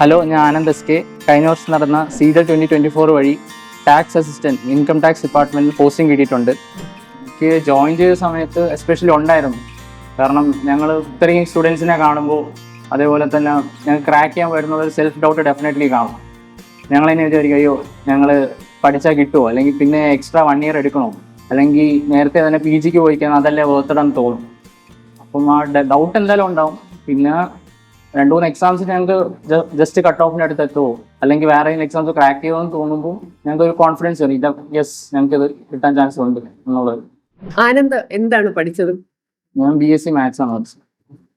Hello ഞാൻ Anand S K. കഴിഞ്ഞ വർഷം നടന്ന സീഡൽ ട്വന്റി ട്വന്റി ഫോർ വഴി ടാക്സ് അസിസ്റ്റന്റ് ഇൻകം ടാക്സ് ഡിപ്പാർട്ട്മെന്റിൽ പോസ്റ്റിംഗ് കിട്ടിയിട്ടുണ്ട്. എനിക്ക് ജോയിൻ ചെയ്ത സമയത്ത് എസ്പെഷ്യലി ഉണ്ടായിരുന്നു. കാരണം ഞങ്ങൾ ഇത്രയും സ്റ്റുഡൻസിനെ കാണുമ്പോൾ അതേപോലെ തന്നെ ഞങ്ങൾ ക്രാക്ക് ചെയ്യാൻ വരുന്നത് സെൽഫ് ഡൗട്ട് ഡെഫിനറ്റ്ലി കാണും. ഞങ്ങൾ തന്നെ വിചാരിക്കും അയ്യോ ഞങ്ങൾ പഠിച്ചാൽ കിട്ടുമോ അല്ലെങ്കിൽ പിന്നെ എക്സ്ട്രാ വൺ ഇയർ എടുക്കണോ? അല്ലെങ്കിൽ നേരത്തെ തന്നെ പി ജിക്ക് പോയിക്കാൻ അതല്ലേ വേർത്തിടാൻ തോന്നും. അപ്പം ആ ഡൗട്ട് എന്തായാലും ഉണ്ടാവും. പിന്നെ രണ്ട് മൂന്ന് എക്സാംസ് ഞങ്ങൾക്ക് ജസ്റ്റ് കട്ട് ഓഫിന് അടുത്ത് എത്തുമോ അല്ലെങ്കിൽ വേറെ എക്സാംസ് ക്രാക്ക് ചെയ്യുമെന്ന് തോന്നുമ്പോൾ ഞങ്ങൾക്ക് ഒരു കോൺഫിഡൻസ് വരും. ഇത് യെസ് ഞങ്ങൾക്ക് ഇത് കിട്ടാൻ ചാൻസ് ഉണ്ട് എന്നുള്ളത്. ആനന്ദ് എന്താണ് പഠിച്ചത്? ഞാൻ ബി എസ് സി മാത്സ് ആണ് പഠിച്ചത്.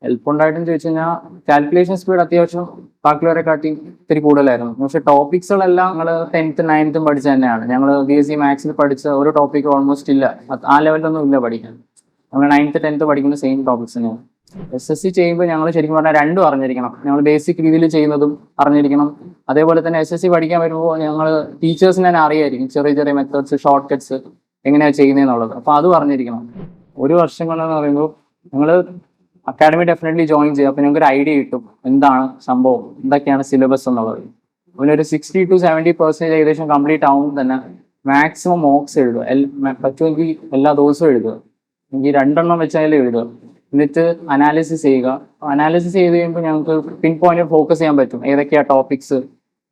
ഹെൽപ്പ് ഉണ്ടായിട്ടെന്ന് ചോദിച്ചു കഴിഞ്ഞാൽ കാൽക്കുലേഷൻ സ്പീഡ് അത്യാവശ്യം ബാക്കിയുള്ളവരെ കാട്ടി ഇത്തിരി കൂടുതലായിരുന്നു. പക്ഷെ ടോപ്പിക്സുകളെല്ലാം ഞങ്ങൾ ടെൻത്ത് നയൻത്തും പഠിച്ച തന്നെയാണ്. ഞങ്ങൾ ബി എസ് സി മാത്സിൽ പഠിച്ച ഒരു ടോപ്പിക് ഓൾമോസ്റ്റ് ഇല്ല. ആ ലെവലിലൊന്നും ഇല്ല പഠിക്കാൻ. നമ്മൾ നയൻത്ത് ടെൻത്ത് പഠിക്കുന്ന സെയിം ടോപ്പിക്സ് തന്നെയാണ്. എസ് എസ് സി ചെയ്യുമ്പോൾ ഞങ്ങൾ ശരിക്കും പറഞ്ഞാൽ രണ്ടും അറിഞ്ഞിരിക്കണം. ഞങ്ങൾ ബേസിക് രീതിയിൽ ചെയ്യുന്നതും അറിഞ്ഞിരിക്കണം. അതേപോലെ തന്നെ എസ് എസ് സി പഠിക്കാൻ വരുമ്പോൾ ഞങ്ങൾ ടീച്ചേഴ്സിന് തന്നെ അറിയായിരിക്കും. ചെറിയ ചെറിയ മെത്തേഡ്സ് ഷോർട്ട് കട്ട്സ് എങ്ങനെയാണ് ചെയ്യുന്നതെന്നുള്ളത് അപ്പോൾ അതും അറിഞ്ഞിരിക്കണം. ഒരു വർഷം കൊണ്ടെന്ന് പറയുമ്പോൾ ഞങ്ങൾ അക്കാഡമി ഡെഫിനറ്റ്ലി ജോയിൻ ചെയ്യും. അപ്പോൾ ഞങ്ങൾക്ക് ഒരു ഐഡിയ കിട്ടും. എന്താണ് സംഭവം? എന്തൊക്കെയാണ് സിലബസ് എന്നുള്ളത്. പിന്നെ ഒരു സിക്സ്റ്റി ടു സെവന്റി പെർസെന്റേജ് ഏകദേശം കംപ്ലീറ്റ് ആവുമ്പോൾ തന്നെ. മാക്സിമം മോക്സ് എഴുതുക. പറ്റുമെങ്കിൽ എല്ലാ ദിവസവും എഴുതുക. എനിക്ക് രണ്ടെണ്ണം വെച്ചാലും എഴുതുക. എന്നിട്ട് അനാലിസിസ് ചെയ്യുക. അനാലിസിസ് ചെയ്ത് കഴിയുമ്പോൾ ഞങ്ങൾക്ക് പിൻ പോയിന്റ് ഫോക്കസ് ചെയ്യാൻ പറ്റും. ഏതൊക്കെയാ ടോപ്പിക്സ്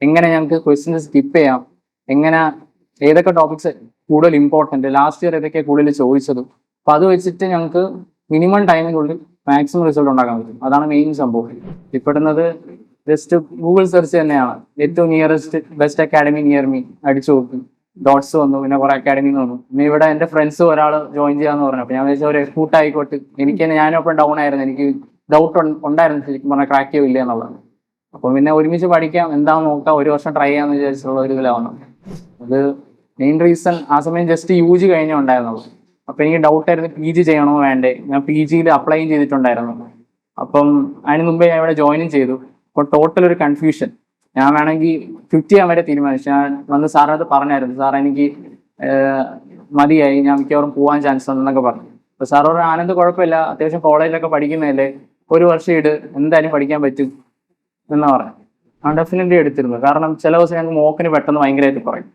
എങ്ങനെ ഞങ്ങൾക്ക് ക്വസ്റ്റ്യൻസ് സ്കിപ്പ് ചെയ്യാം? എങ്ങനെ ഏതൊക്കെ ടോപ്പിക്സ് കൂടുതൽ ഇമ്പോർട്ടന്റ് ലാസ്റ്റ് ഇയർ ഏതൊക്കെയാണ് കൂടുതൽ ചോദിച്ചതും? അപ്പോൾ അത് വെച്ചിട്ട് ഞങ്ങൾക്ക് മിനിമം ടൈമിനുള്ളിൽ മാക്സിമം റിസൾട്ട് ഉണ്ടാക്കാൻ പറ്റും. അതാണ് മെയിൻ സംഭവം. ഇപ്പെടുന്നത് ജസ്റ്റ് ഗൂഗിൾ സെർച്ച് തന്നെയാണ്. ഏറ്റവും nearest best academy near me അടിച്ചു നോക്കും ഡോട്ട്സ് വന്നു പിന്നെ കുറെ അക്കാഡമി വന്നു. പിന്നെ ഇവിടെ എന്റെ ഫ്രണ്ട്സ് ഒരാൾ ജോയിൻ ചെയ്യാന്ന് പറഞ്ഞു. അപ്പൊ ഞാൻ വിചാരിച്ച ഒരു കൂട്ടായിക്കോട്ട് എനിക്ക് തന്നെ ഞാനൊപ്പം ഡൗൺ ആയിരുന്നു. എനിക്ക് ഡൗട്ട് ഉണ്ടായിരുന്നു. ശരിക്കും പറഞ്ഞാൽ ക്രാക്ക് ചെയ്യില്ല എന്നുള്ളത്. അപ്പൊ പിന്നെ ഒരുമിച്ച് പഠിക്കാം. എന്താണെന്ന് നോക്കാം. ഒരു വർഷം ട്രൈ ചെയ്യാന്ന് വിചാരിച്ചുള്ള ഒരു ഇതിലാവണം അത് മെയിൻ റീസൺ ആ സമയം ജസ്റ്റ് യു ജി കഴിഞ്ഞേ ഉണ്ടായിരുന്നുള്ളൂ. അപ്പൊ എനിക്ക് ഡൗട്ട് ആയിരുന്നു പി ജി ചെയ്യണോ വേണ്ടേ. ഞാൻ പി ജിയിൽ അപ്ലൈ ചെയ്തിട്ടുണ്ടായിരുന്നു. അപ്പം അതിന് മുമ്പേ ഞാൻ ഇവിടെ ജോയിനും ചെയ്തു. അപ്പോൾ ടോട്ടൽ ഒരു കൺഫ്യൂഷൻ ഞാൻ വേണമെങ്കിൽ ക്വിറ്റ് ചെയ്യാൻ വരെ തീരുമാനിച്ചു. ഞാൻ വന്ന് സാറിനത് പറഞ്ഞായിരുന്നു. സാർ എനിക്ക് മതിയായി. ഞാൻ മിക്കവാറും പോകാൻ ചാൻസ് ഉണ്ടെന്നൊക്കെ പറഞ്ഞു. അപ്പൊ സാർ ആനന്ദ് കുഴപ്പമില്ല. അത്യാവശ്യം കോളേജിലൊക്കെ പഠിക്കുന്നതല്ലേ. ഒരു വർഷം ഇട്. എന്തായാലും പഠിക്കാൻ പറ്റും എന്നാ പറഞ്ഞു. ഞാൻ ഡെഫിനറ്റ്ലി എടുത്തിരുന്നു. കാരണം ചില ദിവസം ഞങ്ങൾക്ക് മോക്കിന് പെട്ടെന്ന് ഭയങ്കരമായിട്ട് കുറയും.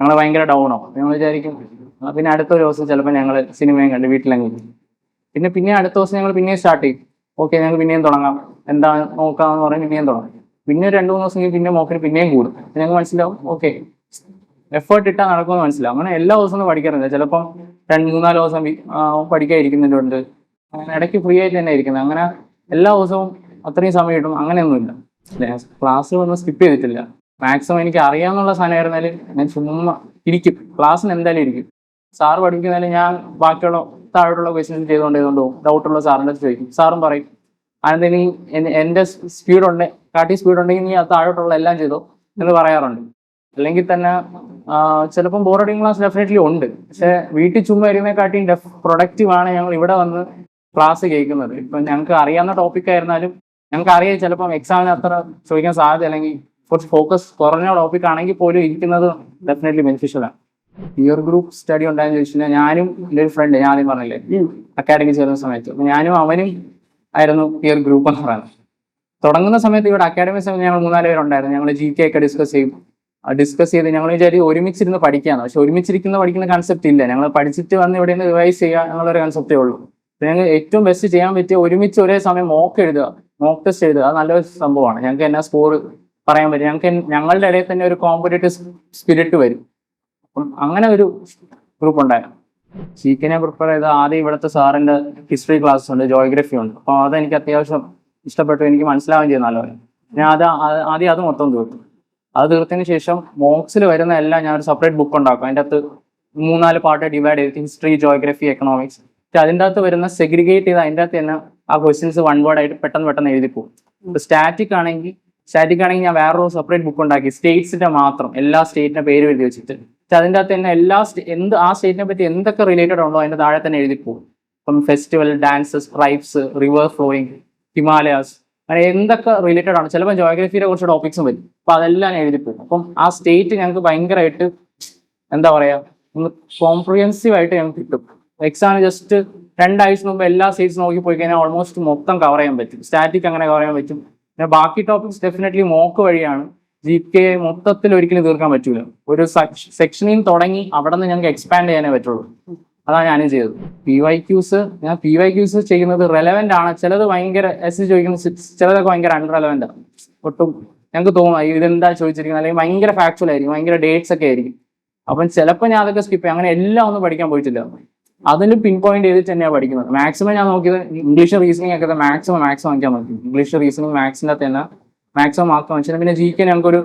ഞങ്ങൾ ഭയങ്കര ഡൗൺ ആവും ഞങ്ങൾ വിചാരിക്കും പിന്നെ അടുത്ത ദിവസം ചിലപ്പോൾ ഞങ്ങൾ സിനിമയും കണ്ട് വീട്ടിലങ്ങ് പിന്നെ പിന്നെ അടുത്ത ദിവസം ഞങ്ങൾ പിന്നെയും സ്റ്റാർട്ട് ചെയ്യും. ഓക്കെ ഞങ്ങൾക്ക് പിന്നെയും തുടങ്ങാം. എന്താ നോക്കാന്ന് പറഞ്ഞ് പിന്നെയും തുടങ്ങാം. പിന്നെ രണ്ട് മൂന്ന് ദിവസം പിന്നെ മോക്കിന് പിന്നെയും കൂടും. ഞങ്ങൾക്ക് മനസ്സിലാവും ഓക്കെ എഫേർട്ട് ഇട്ടാൽ നടക്കുമെന്ന് മനസ്സിലാവും. അങ്ങനെ എല്ലാ ദിവസവും ഒന്നും പഠിക്കാറില്ല. ചിലപ്പം രണ്ട് മൂന്നാൽ ദിവസം ഇരിക്കുന്നുണ്ട് അങ്ങനെ ഇടയ്ക്ക് ഫ്രീ ആയിട്ട് തന്നെ ഇരിക്കുന്നത്. അങ്ങനെ എല്ലാ ദിവസവും അത്രയും സമയം കിട്ടും. അങ്ങനെയൊന്നുമില്ല. ക്ലാസ് ഒന്നും സ്കിപ്പ് ചെയ്തിട്ടില്ല. മാക്സിമം എനിക്ക് അറിയാവുന്ന സാധനം ആയിരുന്നാൽ ഞാൻ ചുമ്മാ ഇരിക്കും. ക്ലാസ്സിന് എന്തായാലും ഇരിക്കും. സാറ് പഠിക്കുന്നതിൽ ഞാൻ ബാക്കിയുള്ള താഴോട്ടുള്ള ക്വസ്റ്റ്യൻസ് ചെയ്തുകൊണ്ട് ചെയ്തുകൊണ്ട് പോകും. ഡൗട്ടുള്ള സാറിന്റെ ചോദിക്കും. സാറും പറയും അനന്ത നീ എന്റെ സ്പീഡ് ഉണ്ട് കാട്ടി സ്പീഡ് ഉണ്ടെങ്കിൽ നീ അത് താഴോട്ടുള്ള എല്ലാം ചെയ്തോ എന്ന് പറയാറുണ്ട്. അല്ലെങ്കിൽ തന്നെ ചിലപ്പം ബോർഡിംഗ് ക്ലാസ് ഡെഫിനറ്റ്ലി ഉണ്ട്. പക്ഷെ വീട്ടിൽ ചുമ്മാ ഇരുന്നേക്കാട്ടിയും ഡെഫ് പ്രൊഡക്റ്റീവ് ആണ് ഞങ്ങൾ ഇവിടെ വന്ന് ക്ലാസ് കേൾക്കുന്നത്. ഇപ്പം ഞങ്ങൾക്ക് അറിയാവുന്ന ടോപ്പിക് ആയിരുന്നാലും ഞങ്ങൾക്ക് അറിയാം ചിലപ്പം എക്സാമിന് അത്ര ചോദിക്കാൻ സാധ്യത അല്ലെങ്കിൽ കുറച്ച് ഫോക്കസ് കുറഞ്ഞ ടോപ്പിക് ആണെങ്കിൽ പോലും ഇരിക്കുന്നത് ഡെഫിനറ്റ്ലി ബെനിഫിഷ്യൽ ആണ്. പിയർ ഗ്രൂപ്പ് സ്റ്റഡി ഉണ്ടായെന്ന് ചോദിച്ചു കഴിഞ്ഞാൽ ഞാനും എന്റെ ഒരു ഫ്രണ്ട് ഞാൻ ആദ്യം പറഞ്ഞില്ലേ അക്കാഡമി ചേർന്ന സമയത്ത്. ഞാനും അവനും ആയിരുന്നു ഈ ഒരു ഗ്രൂപ്പ് എന്ന് പറയുന്നത്. തുടങ്ങുന്ന സമയത്ത് ഇവിടെ അക്കാഡമി സമയത്ത് ഞങ്ങൾ മൂന്നാൽ പേരുണ്ടായിരുന്നു. ഞങ്ങൾ ജി കെ ഒക്കെ ഡിസ്കസ് ചെയ്യും ഡിസ്കസ് ചെയ്ത് ഞങ്ങൾ വിചാരി ഒരുമിച്ചിരുന്ന് പഠിക്കാന്ന്. പക്ഷെ ഒരുമിച്ചിരിക്കുന്ന പഠിക്കുന്ന കൺസെപ്റ്റ് ഇല്ല. ഞങ്ങൾ പഠിച്ചിട്ട് വന്ന് ഇവിടെ നിന്ന് റിവൈസ് ചെയ്യുക എന്നുള്ളൊരു കൺസെപ്റ്റേ ഉള്ളൂ. അപ്പൊ ഞങ്ങൾ ഏറ്റവും ബെസ്റ്റ് ചെയ്യാൻ പറ്റിയ ഒരുമിച്ച് ഒരേ സമയം മോക്ക് എഴുതുക. മോക്ക് ടെസ്റ്റ് എഴുതുക. അത് നല്ലൊരു സംഭവമാണ്. ഞങ്ങൾക്ക് എന്നാ സ്കോർ പറയാൻ പറ്റും? ഞങ്ങൾക്ക് ഞങ്ങളുടെ ഇടയിൽ തന്നെ ഒരു കോമ്പറ്റേറ്റീവ് സ്പിരിറ്റ് വരും. അപ്പം അങ്ങനെ ഒരു ഗ്രൂപ്പ് ഉണ്ടായിരുന്നു. ചീക്കിനെ പ്രിപ്പയർ ചെയ്ത ആദ്യം ഇവിടുത്തെ സാറിന്റെ ഹിസ്റ്ററി ക്ലാസ് ഉണ്ട് ജോഗ്രഫി ഉണ്ട്. അപ്പോൾ അതെനിക്ക് അത്യാവശ്യം ഇഷ്ടപ്പെട്ടു. എനിക്ക് മനസ്സിലാവുകയും ചെയ്യും നല്ലപോലെ. ഞാൻ അത് ആദ്യം അത് മൊത്തം തീർത്തു. അത് തീർത്തതിന് ശേഷം മോക്സിൽ വരുന്ന എല്ലാം ഞാൻ ഒരു സെപ്പറേറ്റ് ബുക്ക് ഉണ്ടാക്കും. അതിന്റെ അകത്ത് മൂന്നാൽ പാർട്ട് ഡിവൈഡ് ചെയ്തിട്ട് ഹിസ്റ്ററി ജോഗ്രഫി എക്കണോമിക്സ് അതിന്റെ അകത്ത് വരുന്ന സെഗ്രിഗേറ്റ് ചെയ്ത് അതിന്റെ അകത്ത് തന്നെ ആ ക്വസ്റ്റ്യൻസ് വൺ വേർഡ് ആയിട്ട് പെട്ടെന്ന് പെട്ടെന്ന് എഴുതി പോകും. സ്റ്റാറ്റിക് ആണെങ്കിൽ സ്റ്റാറ്റിക് ആണെങ്കിൽ ഞാൻ വേറൊരു സെപ്പറേറ്റ് ബുക്ക് ഉണ്ടാക്കി. സ്റ്റേറ്റ്സിന്റെ മാത്രം എല്ലാ സ്റ്റേറ്റിന്റെ പേര് എഴുതി വെച്ചിട്ട്. പക്ഷെ അതിന്റെ അകത്ത് തന്നെ എല്ലാ എന്ത് ആ സ്റ്റേറ്റിനെ പറ്റി എന്തൊക്കെ റിലേറ്റഡ് ഉണ്ടോ അതിന്റെ താഴെ തന്നെ എഴുതി പോകും. ഇപ്പം festival dances tribes river flowing Himalayas അങ്ങനെ എന്തൊക്കെ റിലേറ്റഡ് ആണ്. ചിലപ്പോൾ ജോഗ്രഫിയുടെ കുറച്ച് ടോപ്പിക്സും വരും. അപ്പം അതെല്ലാം എഴുതി പോകും. അപ്പം ആ സ്റ്റേറ്റ് ഞങ്ങൾക്ക് ഭയങ്കരമായിട്ട് എന്താ പറയുക ഒന്ന് കോംപ്രിഹെൻസീവ് ആയിട്ട് ഞങ്ങൾക്ക് കിട്ടും. എക്സാമിന് ജസ്റ്റ് രണ്ടാഴ്ച മുമ്പ് എല്ലാ സ്റ്റേറ്റ്സ് നോക്കി പോയി കഴിഞ്ഞാൽ ഓൾമോസ്റ്റ് മൊത്തം കവർ ചെയ്യാൻ പറ്റും. സ്റ്റാറ്റിക് അങ്ങനെ കവർ ചെയ്യാൻ പറ്റും. പിന്നെ ബാക്കി ടോപ്പിക്സ് ഡെഫിനറ്റ്ലി മോക്ക് വഴിയാണ്. ജി കെ മൊത്തത്തിൽ ഒരിക്കലും തീർക്കാൻ പറ്റൂല. ഒരു സെക്ഷനിൽ തുടങ്ങി അവിടെ നിന്ന് ഞങ്ങൾക്ക് എക്സ്പാൻഡ് ചെയ്യാനേ പറ്റുള്ളൂ. അതാണ് ഞാനും ചെയ്തത്. പി വൈ ക്യൂസ് ഞാൻ പി വൈ ക്യൂസ് ചെയ്യുന്നത് റെലവെന്റ് ആണ്. ചിലത് ഭയങ്കര എസ് ചോദിക്കുന്ന ചിലതൊക്കെ ഭയങ്കര അൺറെലവെന്റ് ആണ്. ഒട്ടും ഞങ്ങൾക്ക് തോന്നും ഇതെന്താ ചോദിച്ചിരിക്കുന്നത് അല്ലെങ്കിൽ ഭയങ്കര ഫാക്ച്വൽ ആയിരിക്കും ഭയങ്കര ഡേറ്റ്സ് ഒക്കെ ആയിരിക്കും. അപ്പം ചിലപ്പോൾ ഞാൻ അതൊക്കെ സ്കിപ്പ് ചെയ്യും. അങ്ങനെ എല്ലാം ഒന്നും പഠിക്കാൻ പോയിട്ടില്ല. അതിലും പിൻ പോയിന്റ് ചെയ്തിട്ട് തന്നെയാണ് പഠിക്കുന്നത്. മാക്സിമം ഞാൻ നോക്കിയത് ഇംഗ്ലീഷ് റീസണിംഗ് ഒക്കെ മാക്സിമം മാക്സിമം വാങ്ങിക്കാൻ നോക്കി. ഇംഗ്ലീഷ് റീസണിംഗ് മാത്സിന്റെ തന്നെ മാക്സിമം മാർക്ക് വാങ്ങിച്ചത് പിന്നെ ജി കെ ഞങ്ങൾക്കൊരു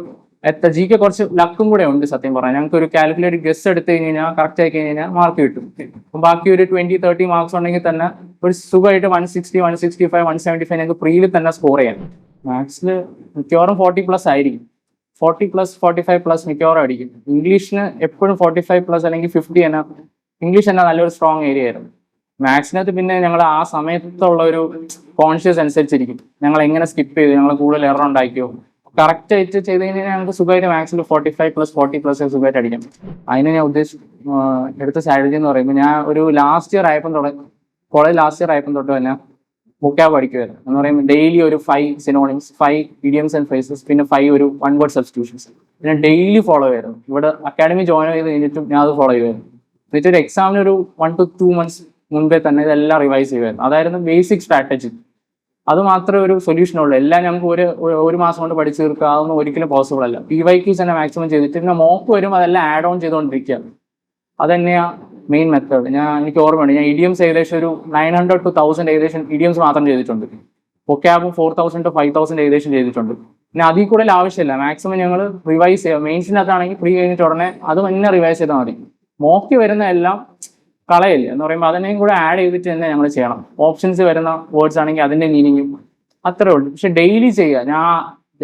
എത്ര ജി കെ കുറച്ച് ലക്കും കൂടെ ഉണ്ട് സത്യം പറഞ്ഞാൽ. ഞങ്ങൾക്ക് ഒരു കാൽക്കുലേറ്റ് ഗസ് എടുത്തു കഴിഞ്ഞ് കഴിഞ്ഞാൽ കറക്റ്റ് ആയി കഴിഞ്ഞ് കഴിഞ്ഞാൽ മാർക്ക് കിട്ടും. അപ്പം ബാക്കി ഒരു ട്വന്റി തേർട്ടി മാർക്സ് ഉണ്ടെങ്കിൽ തന്നെ ഒരു സുഖമായിട്ട് one sixty one sixty five one seventy five ഞങ്ങൾക്ക് പ്രീയിൽ തന്നെ സ്കോർ ചെയ്യാം. മാത്സിൽ മിക്കവാറും ഫോർട്ടി പ്ലസ് ആയിരിക്കും. Forty plus forty five plus മിക്കവാറും ആയിരിക്കും ഇംഗ്ലീഷിന് എപ്പോഴും ഫോർട്ടി ഫൈവ് പ്ലസ് അല്ലെങ്കിൽ ഫിഫ്റ്റി എന്നാൽ ഇംഗ്ലീഷ് എന്നാൽ നല്ലൊരു സ്ട്രോങ് ഏരിയ ആയിരുന്നു. മാത്സിനകത്ത് പിന്നെ ഞങ്ങൾ ആ സമയത്തുള്ള ഒരു കോൺഷ്യസ് അനുസരിച്ചിരിക്കും. ഞങ്ങൾ എങ്ങനെ സ്കിപ്പ് ചെയ്തു ഞങ്ങൾ കൂടുതൽ എറർ ഉണ്ടാക്കിയോ. കറക്റ്റ് ആയിട്ട് ചെയ്ത് കഴിഞ്ഞാൽ ഞങ്ങൾക്ക് സുഖമായിട്ട് മാത്സിൽ forty five plus forty plus സുഖമായിട്ട് അടിക്കും. അതിന് ഞാൻ ഉദ്ദേശിച്ച എടുത്ത സ്ട്രാറ്റജി എന്ന് പറയുമ്പോൾ ഞാൻ ഒരു ലാസ്റ്റ് ഇയർ ആയപ്പം തുടങ്ങി കോളേജ് ലാസ്റ്റ് ഇയർ ആയപ്പം തൊട്ട് തന്നെ ബുക്കാ പഠിക്കുമായിരുന്നു എന്ന് പറയുമ്പോൾ ഡെയിലി ഒരു five synonyms five idioms and phrases പിന്നെ ഫൈവ് ഒരു വൺ വേർഡ് സബ്സ്റ്റിറ്റ്യൂഷൻസ് പിന്നെ ഡെയിലി ഫോളോ ചെയ്യുമായിരുന്നു. ഇവിടെ അക്കാഡമി ജോയിൻ ചെയ്ത് കഴിഞ്ഞിട്ടും ഞാൻ അത് ഫോളോ ചെയ്യുമായിരുന്നു. എന്നിട്ട് ഒരു എക്സാമിന് ഒരു വൺ ടു ടു മന്ത്സ് മുൻപേ തന്നെ ഇതെല്ലാം റിവൈസ് ചെയ്യുമായിരുന്നു അതായിരുന്നു ബേസിക് സ്ട്രാറ്റജി അത് മാത്രമേ ഒരു സൊല്യൂഷൻ ഉള്ളൂ. എല്ലാം നമുക്ക് ഒരു ഒരു- മാസം കൊണ്ട് പഠിച്ചു തീർക്കുക അതൊന്നും ഒരിക്കലും പോസിബിൾ അല്ല. പി വൈ ക്യൂസ് തന്നെ മാക്സിമം ചെയ്തിട്ട് പിന്നെ മോക്ക് വരും അതെല്ലാം ആഡ് ഓൺ ചെയ്തുകൊണ്ടിരിക്കുക. തന്നെയാണ് മെയിൻ മെത്തേഡ് ഞാൻ എനിക്ക് ഓർമ്മയുണ്ട്. ഞാൻ ഇഡിയംസ് ഏകദേശം ഒരു നയൻ ഹൺഡ്രഡ് ടു തൗസൻഡ് ഏകദേശം ഇഡിയംസ് മാത്രം ചെയ്തിട്ടുണ്ട്. ഒക്കാബും four thousand to five thousand ഏകദേശം ചെയ്തിട്ടുണ്ട്. പിന്നെ അതിൽ കൂടുതൽ ആവശ്യമില്ല. മാക്സിമം ഞങ്ങൾ റിവൈസ് ചെയ്യുക. മെയിൻസിനകത്താണെങ്കിൽ ഫ്രീ കഴിഞ്ഞിട്ട് ഉടനെ അത് തന്നെ റിവൈസ് ചെയ്താൽ മതി. മോക്കി വരുന്ന എല്ലാം കളയില്ല? എന്ന് പറയുമ്പോൾ അതിനെയും കൂടെ ആഡ് ചെയ്തിട്ട് തന്നെ ഞങ്ങൾ ചെയ്യണം. ഓപ്ഷൻസ് വരുന്ന വേർഡ്സ് ആണെങ്കിൽ അതിന്റെ മീനിങ്ങും അത്രേ ഉള്ളൂ. പക്ഷെ ഡെയിലി ചെയ്യുക. ഞാൻ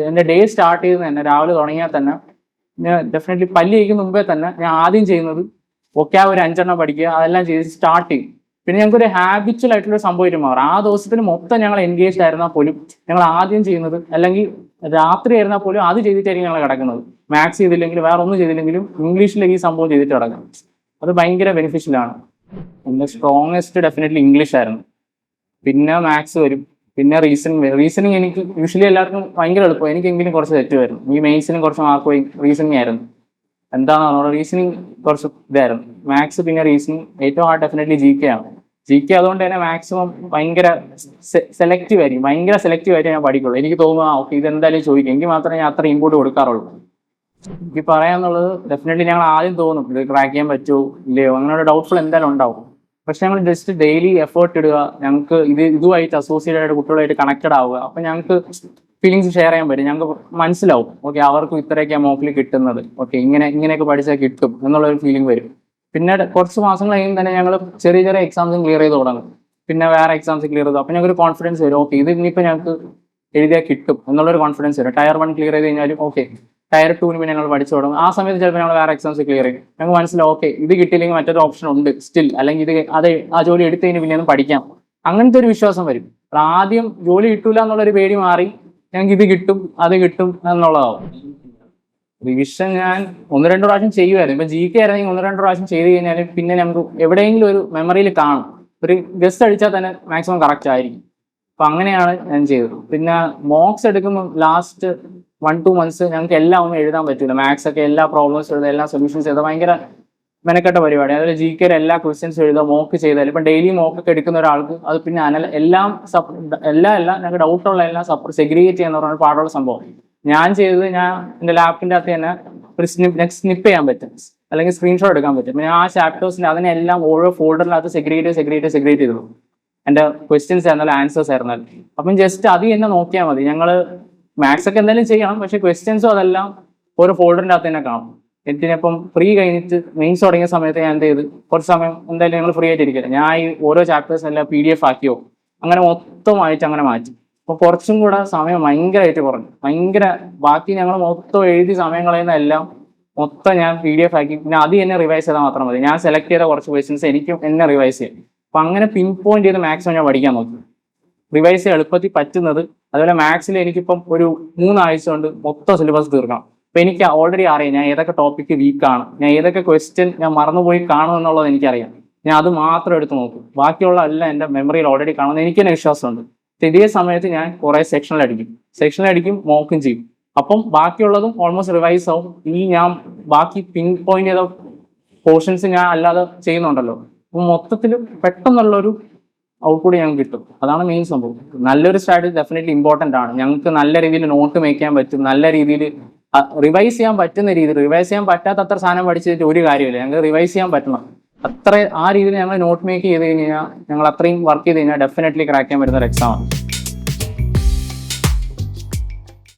എന്റെ ഡേ സ്റ്റാർട്ട് ചെയ്യുന്ന തന്നെ രാവിലെ തുടങ്ങിയാൽ തന്നെ ഞാൻ ഡെഫിനറ്റ്ലി പല്ല് കഴിക്കുന്ന മുമ്പേ തന്നെ ഞാൻ ആദ്യം ചെയ്യുന്നത് ഒക്കെ ഒരു അഞ്ചെണ്ണം പഠിക്കുക അതെല്ലാം ചെയ്ത് സ്റ്റാർട്ട് ചെയ്യും. പിന്നെ ഞങ്ങൾക്ക് ഒരു ഹാബിച്വൽ ആയിട്ടുള്ള സംഭവം മാറും. ആ ദിവസത്തിന് മൊത്തം ഞങ്ങൾ എൻഗേജ് ആയിരുന്നാൽ പോലും ഞങ്ങൾ ആദ്യം ചെയ്യുന്നത് അല്ലെങ്കിൽ രാത്രി ആയിരുന്നാൽ പോലും അത് ചെയ്തിട്ടായിരിക്കും ഞങ്ങൾ കിടക്കുന്നത്. മാത്സ് ചെയ്തില്ലെങ്കിലും വേറെ ഒന്നും ചെയ്തില്ലെങ്കിലും ഇംഗ്ലീഷിലേക്ക് ഈ സംഭവം ചെയ്തിട്ട് കിടക്കണം. അത് ഭയങ്കര ബെനിഫിഷ്യൽ ആണ്. എന്റെ സ്ട്രോങ്സ്റ്റ് ഡെഫിനറ്റ്ലി ഇംഗ്ലീഷ് ആയിരുന്നു. പിന്നെ മാത്സ് വരും. പിന്നെ റീസണിങ് റീസണിങ് എനിക്ക് യൂഷ്വലി എല്ലാവർക്കും ഭയങ്കര എളുപ്പം. എനിക്കെങ്കിലും കുറച്ച് തെറ്റ് വരും ഈ മെയിൻസിനും കുറച്ച് മാർക്ക് പോയി റീസണിങ് ആയിരുന്നു. എന്താണെന്ന് പറഞ്ഞാൽ റീസണിങ് കുറച്ച് ഇതായിരുന്നു. മാത്സ് പിന്നെ റീസണിങ് ഏറ്റവും ഹാർഡ് ഡെഫിനറ്റ്ലി ജി കെ ആണ്. ജി കെ അതുകൊണ്ട് തന്നെ മാക്സിമം ഭയങ്കര സെലക്റ്റീവ് ആയിരിക്കും. ഭയങ്കര സെലക്റ്റീവ് ആയിട്ട് ഞാൻ പഠിക്കുള്ളൂ. എനിക്ക് തോന്നുന്നു ഓക്കെ ഇത് എന്തായാലും ചോദിക്കും. എങ്കിൽ മാത്രമേ ഞാൻ അത്ര ഇമ്പോർട്ട് കൊടുക്കാറുള്ളൂ. എനിക്ക് പറയാന്നുള്ളത് ഡെഫിനറ്റ്ലി ഞങ്ങൾ ആദ്യം തോന്നും ഇത് ക്രാക്ക് ചെയ്യാൻ പറ്റുമോ ഇല്ലയോ? അങ്ങനെ ഡൗട്ട്ഫുൾ എന്തായാലും ഉണ്ടാവും. പക്ഷെ ഞങ്ങൾ ജസ്റ്റ് ഡെയിലി എഫേർട്ട് ഇടുക ഞങ്ങൾക്ക് ഇത് ഇതുമായിട്ട് അസോസിയേറ്റഡ് ആയിട്ട് കുട്ടികളായിട്ട് കണക്റ്റഡ് ആവുക. അപ്പൊ ഞങ്ങൾക്ക് ഫീലിങ്സ് ഷെയർ ചെയ്യാൻ പറ്റും. ഞങ്ങൾക്ക് മനസ്സിലാവും. ഓക്കെ അവർക്കും ഇത്രയൊക്കെ മോക്കിൽ കിട്ടുന്നത്. ഓക്കെ ഇങ്ങനെ ഇങ്ങനെയൊക്കെ പഠിച്ചാൽ കിട്ടും എന്നുള്ള ഒരു ഫീലിംഗ് വരും. പിന്നെ കുറച്ച് മാസങ്ങൾ കഴിയുമ്പോൾ തന്നെ ഞങ്ങൾ ചെറിയ ചെറിയ എക്സാംസും ക്ലിയർ ചെയ്ത് തുടങ്ങും. പിന്നെ വേറെ എക്സാംസ് ക്ലിയർ ചെയ്തു അപ്പൊ ഞങ്ങൾക്ക് ഒരു കോൺഫിഡൻസ് വരും. ഓക്കെ ഇത് ഇനിയിപ്പോൾ ഞങ്ങൾക്ക് എഴുതിയാൽ കിട്ടും. എന്നുള്ളൊരു കോൺഫിഡൻസ് വരും. ടയർ വൺ ക്ലിയർ ചെയ്ത് കഴിഞ്ഞാലും ഓക്കെ ടയർ ടൂന് പിന്നെ ഞങ്ങൾ പഠിച്ചു തുടങ്ങും. ആ സമയത്ത് ചിലപ്പോൾ ഞങ്ങൾ വേറെ എക്സാംസ് ക്ലിയർ ചെയ്യും. ഞങ്ങൾക്ക് മനസ്സിലാവും ഓക്കെ ഇത് കിട്ടിയില്ലെങ്കിൽ മറ്റൊരു ഓപ്ഷൻ ഉണ്ട് സ്റ്റിൽ അല്ലെങ്കിൽ ഇത് അത് ആ ജോലി എടുത്തതിന് പിന്നെ ഒന്ന് പഠിക്കാം അങ്ങനത്തെ ഒരു വിശ്വാസം വരും. ആദ്യം ജോലി കിട്ടൂല എന്നുള്ളൊരു പേടി മാറി ഞങ്ങൾക്ക് ഇത് കിട്ടും അത് കിട്ടും എന്നുള്ളതാവും. റിവിഷൻ ഞാൻ ഒന്ന് രണ്ട് പ്രാവശ്യം ചെയ്യുമായിരുന്നു ഇപ്പൊ ജി കെ ആയിരുന്നെങ്കിൽ ഒന്ന് രണ്ട് പ്രാവശ്യം ചെയ്ത് കഴിഞ്ഞാൽ പിന്നെ നമുക്ക് എവിടെയെങ്കിലും ഒരു മെമ്മറിയിൽ കാണും. ഒരു ഗസ്റ്റ് അടിച്ചാൽ തന്നെ മാക്സിമം കറക്റ്റ് ആയിരിക്കും. അപ്പൊ അങ്ങനെയാണ് ഞാൻ ചെയ്തത്. പിന്നെ മോക്സ് എടുക്കുമ്പോൾ ലാസ്റ്റ് വൺ ടു മന്ത്സ് ഞങ്ങൾക്ക് എല്ലാം ഒന്നും എഴുതാൻ പറ്റില്ല മാത്സ് ഒക്കെ എല്ലാ പ്രോബ്ലംസ് എഴുതുക എല്ലാ സൊല്യൂഷൻസ് എഴുതുക ഭയങ്കര മെനക്കെട്ട പരിപാടി. അതായത് ജി കെയുടെ എല്ലാ ക്വസ്റ്റ്യൻസ് എഴുതുക മോക്ക് ചെയ്താൽ ഇപ്പം ഡെയിലി മോക്ക് ഒക്കെ എടുക്കുന്ന ഒരാൾക്ക് അത് പിന്നെ അനല എല്ലാം സപ്പ് എല്ലാം എല്ലാം ഞങ്ങൾക്ക് ഡൗട്ടുള്ള എല്ലാം സപ്പ് സെഗ്രിഗേറ്റ് ചെയ്യാന്ന് പറഞ്ഞ പാടുള്ള സംഭവം. ഞാൻ ചെയ്തത് ഞാൻ എന്റെ ലാപ്പിന്റെ അകത്ത് തന്നെ ഒരു സ്നിപ്പ് നെക്സ്റ്റ് സ്നിപ്പ് ചെയ്യാൻ പറ്റും. അല്ലെങ്കിൽ സ്ക്രീൻഷോട്ട് എടുക്കാൻ പറ്റും. പിന്നെ ആ ചാപ്റ്റേഴ്സിന്റെ അതിനെല്ലാം ഓരോ ഫോൾഡറിനകത്ത് സെഗ്രിഗേറ്റ് സെഗ്രിഗേറ്റ് സെഗ്രിഗേറ്റ് ചെയ്തു. എന്റെ ക്വസ്റ്റ്യൻസ് ആയിരുന്നാലും ആൻസേഴ്സ് ആയിരുന്നാലും അപ്പം ജസ്റ്റ് അത് തന്നെ നോക്കിയാൽ മതി. ഞങ്ങൾ മാത്സ് ഒക്കെ എന്തായാലും ചെയ്യണം പക്ഷെ ക്വസ്റ്റ്യൻസും അതെല്ലാം ഒരു ഫോൾഡറിന്റെ അകത്ത് തന്നെ കാണും. എന്തിനപ്പം ഫ്രീ കഴിഞ്ഞിട്ട് മെയിൻസ് തുടങ്ങിയ സമയത്ത് ഞാൻ എന്ത് ചെയ്ത് കുറച്ച് സമയം എന്തായാലും ഞങ്ങൾ ഫ്രീ ആയിട്ട് ഇരിക്കില്ല ഞാൻ ഈ ഓരോ ചാപ്റ്റേഴ്സ് എല്ലാം പി ഡി എഫ് ആക്കിയോ അങ്ങനെ മൊത്തമായിട്ട് അങ്ങനെ മാറ്റി. അപ്പോൾ കുറച്ചും കൂടെ സമയം ഭയങ്കരമായിട്ട് കുറഞ്ഞു. ഭയങ്കര ബാക്കി ഞങ്ങൾ മൊത്തം എഴുതി സമയം കളയുന്ന എല്ലാം മൊത്തം ഞാൻ പി ഡി എഫ് ആക്കി. പിന്നെ അത് എന്നെ റിവൈസ് ചെയ്താൽ മാത്രം മതി. ഞാൻ സെലക്ട് ചെയ്ത കുറച്ച് ക്വസ്റ്റ്യൻസ് എനിക്കും എന്നെ റിവൈസ് ചെയ്യും. അപ്പം അങ്ങനെ പിൻ പോയിന്റ് ചെയ്ത് മാക്സിമം ഞാൻ പഠിക്കാൻ നോക്കി. റിവൈസ് എളുപ്പത്തിൽ പറ്റുന്നത്. അതുപോലെ മാത്സിൽ എനിക്കിപ്പം ഒരു മൂന്നാഴ്ച കൊണ്ട് മൊത്തം സിലബസ് തീർക്കണം. അപ്പൊ എനിക്ക് ഓൾറെഡി അറിയാം ഞാൻ ഏതൊക്കെ ടോപ്പിക്ക് വീക്കാണ് ഞാൻ ഏതൊക്കെ ക്വസ്റ്റ്യൻ ഞാൻ മറന്നുപോയി കാണും എന്നുള്ളത് എനിക്കറിയാം. ഞാൻ അത് മാത്രം എടുത്ത് നോക്കും. ബാക്കിയുള്ള എല്ലാം എന്റെ മെമ്മറിയിൽ ഓൾറെഡി കാണുമെന്ന് എനിക്ക് തന്നെ വിശ്വാസമുണ്ട്. ഇതേ സമയത്ത് ഞാൻ കുറേ സെക്ഷനിൽ അടിക്കും. മോക്കും ചെയ്യും. അപ്പം ബാക്കിയുള്ളതും ഓൾമോസ്റ്റ് റിവൈസ് ആവും. ഇനി ഞാൻ ബാക്കി പിൻ പോയിന്റ് ചെയ്ത പോർഷൻസ് ഞാൻ അല്ലാതെ ചെയ്യുന്നുണ്ടല്ലോ. അപ്പം മൊത്തത്തിൽ പെട്ടെന്നുള്ളൊരു ഔട്ട്പുട്ട് ഞങ്ങൾക്ക് കിട്ടും. അതാണ് മെയിൻ സംഭവം. നല്ലൊരു സ്ട്രാറ്റജി ഡെഫിനറ്റ്ലി ഇമ്പോർട്ടന്റ് ആണ്. ഞങ്ങൾക്ക് നല്ല രീതിയിൽ നോട്ട് മേക്ക് ചെയ്യാൻ പറ്റും. നല്ല രീതിയിൽ റിവൈസ് ചെയ്യാൻ പറ്റുന്ന രീതിയിൽ റിവൈസ് ചെയ്യാൻ പറ്റാത്ത അത്ര സാധനം പഠിച്ചിട്ട് ഒരു കാര്യമില്ല ഞങ്ങൾക്ക് റിവൈസ് ചെയ്യാൻ പറ്റണം. അത്ര ആ രീതിയിൽ ഞങ്ങൾ നോട്ട് മേക്ക് ചെയ്ത് കഴിഞ്ഞാൽ ഞങ്ങൾ അത്രയും വർക്ക് ചെയ്ത് കഴിഞ്ഞാൽ ഡെഫിനറ്റ്ലി ക്രാക്ക് ചെയ്യാൻ പറ്റുന്ന ഒരു എക്സാം ആണ്.